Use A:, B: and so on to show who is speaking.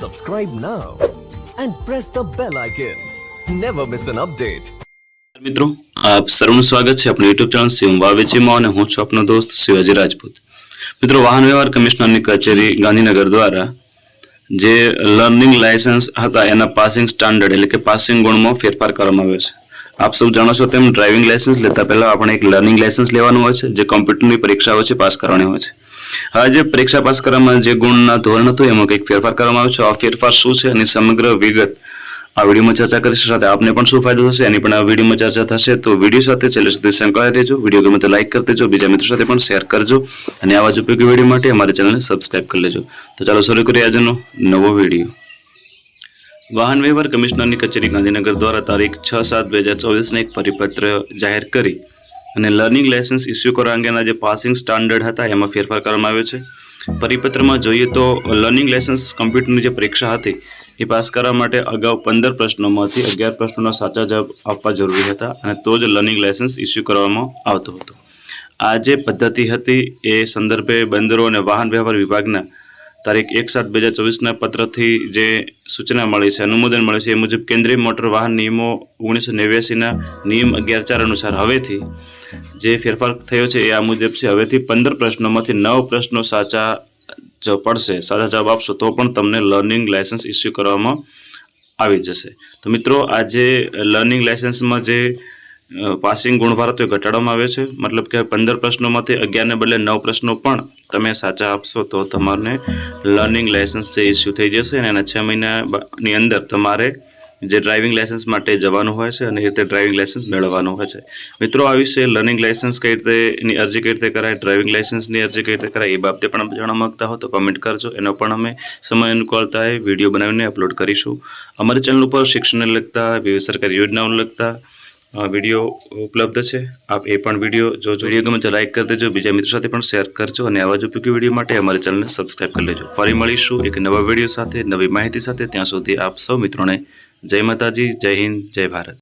A: Subscribe now and press the bell icon. Never miss an update.
B: મિત્રો, આપ સર્વનું સ્વાગત છે આપણી યુટ્યુબ ચેનલ સિંહ વાવેચીમાં અને હું છું આપનો દોસ્ત શિવાજી રાજપૂત મિત્રો, વાહન વ્યવહાર કમિશનરની કચેરી ગાંધીનગર દ્વારા જે લર્નિંગ લાયસન્સ હતા, એના પાસિંગ સ્ટાન્ડર્ડ એટલે કે પાસિંગ ગુણમાં ફેરફાર કરવામાં આવ્યો છે આપ સૌ જાણો છો તેમ ડ્રાઇવિંગ લાયસન્સ લેતા પહેલા આપણે એક લર્નિંગ લાયસન્સ લેવાનું હોય છે, જે કોમ્પ્યુટરની પરીક્ષા હોય છે, પાસ કરવાની હોય છે જે પરીક્ષા પાસ કરવામાં જે ગુણના ધોરણ હતું, એમાં કંઈક ફેરફાર કરવામાં આવ્યો છે? આ ફેરફાર શું છે? અને સમગ્ર વિગત આ વિડીયોમાં ચર્ચા કરીશું. સાથે આપને પણ શું ફાયદો થશે? એની પણ આ વિડીયોમાં ચર્ચા થશે. તો વીડિયો સાથે છેલ્લે સુધી સંકળાઈ રહેજો. વીડિયો ગમે તો લાઈક કરી દેજો. બીજા મિત્રો સાથે પણ શેર કરજો. અને આવા જ ઉપયોગી વીડિયો માટે અમારી ચેનલને સબસ્ક્રાઇબ કરી લેજો. તો ચાલો શરૂ કરીએ આજનો નવો વીડિયો. વાહન વ્યવહાર કમિશનરની કચેરી ગાંધીનગર દ્વારા તારીખ છ સાત બે હજાર ચોવીસને એક પરિપત્ર જાહેર કરી. અને લર્નિંગ લાયસન્સ ઇસ્યુ કરવા અંગેના જે પાસિંગ સ્ટાન્ડર્ડ હતા, એમાં ફેરફાર કરવામાં આવ્યો છે. પરિપત્રમાં જોઈએ તો લર્નિંગ લાયસન્સ કમ્પ્યુટરની જે પરીક્ષા હતી, એ પાસ કરવા માટે અગાઉ પંદર પ્રશ્નોમાંથી અગિયાર પ્રશ્નોના સાચા જવાબ આપવા જરૂરી હતા અને તો જ લર્નિંગ લાયસન્સ ઇસ્યુ કરવામાં આવતું હતું. આ જે પદ્ધતિ હતી, એ સંદર્ભે બંદરો અને વાહન વ્યવહાર વિભાગના તારીખ એક સાત બે હજાર ચોવીસના પત્રથી જે સૂચના મળી છે, અનુમોદન મળે છે, એ મુજબ કેન્દ્રીય મોટર વાહન નિયમો ઓગણીસો નેવ્યાસીના નિયમ અગિયાર ચાર અનુસાર હવેથી જે ફેરફાર થયો છે એ આ મુજબ છે. હવેથી પંદર પ્રશ્નોમાંથી નવ પ્રશ્નો સાચા જો પડશે. સાચા જવાબ આપશો તો પણ તમને લર્નિંગ લાયસન્સ ઇસ્યુ કરવામાં આવી જશે. તો મિત્રો આજે લર્નિંગ લાયસન્સમાં જે પાસિંગ ગુણભાર હતો ઘટાડવામાં આવે છે. મતલબ કે પંદર પ્રશ્નોમાંથી અગિયારને બદલે નવ પ્રશ્નો પણ તમે સાચા આપશો તો તમારને લર્નિંગ લાયસન્સ છે ઇસ્યુ થઈ જશે અને એના છ મહિનાની અંદર તમારે જે ડ્રાઇવિંગ લાયસન્સ માટે જવાનું હોય છે અને એ રીતે ડ્રાઇવિંગ લાયસન્સ મેળવવાનું હોય છે. મિત્રો આ વિશે લર્નિંગ લાયસન્સ કઈ રીતે એની અરજી કઈ રીતે કરાય, ડ્રાઇવિંગ લાયસન્સની અરજી કઈ રીતે કરાય એ બાબતે પણ જાણવા માગતા હો તો કમેન્ટ કરજો. એનો પણ અમે સમય અનુકૂળતાએ વીડિયો બનાવીને અપલોડ કરીશું. અમારી ચેનલ ઉપર શિક્ષણને લગતા, વિવિધ સરકારી યોજનાઓને લગતા વીડિયો ઉપલબ્ધ છે. આપ એ પણ વીડિયો જોજો વીડિયો ગમે તો લાઈક કરી દેજો, બીજા મિત્રો સાથે પણ શેર કરજો અને આવા જ ઉપયોગી વીડિયો માટે અમારી ચેનલને સબસ્ક્રાઈબ કરી લેજો. ફરી મળીશું એક નવા વીડિયો સાથે, નવી માહિતી સાથે. ત્યાં સુધી આપ સૌ મિત્રોને જય માતાજી, જય હિન્દ, જય ભારત.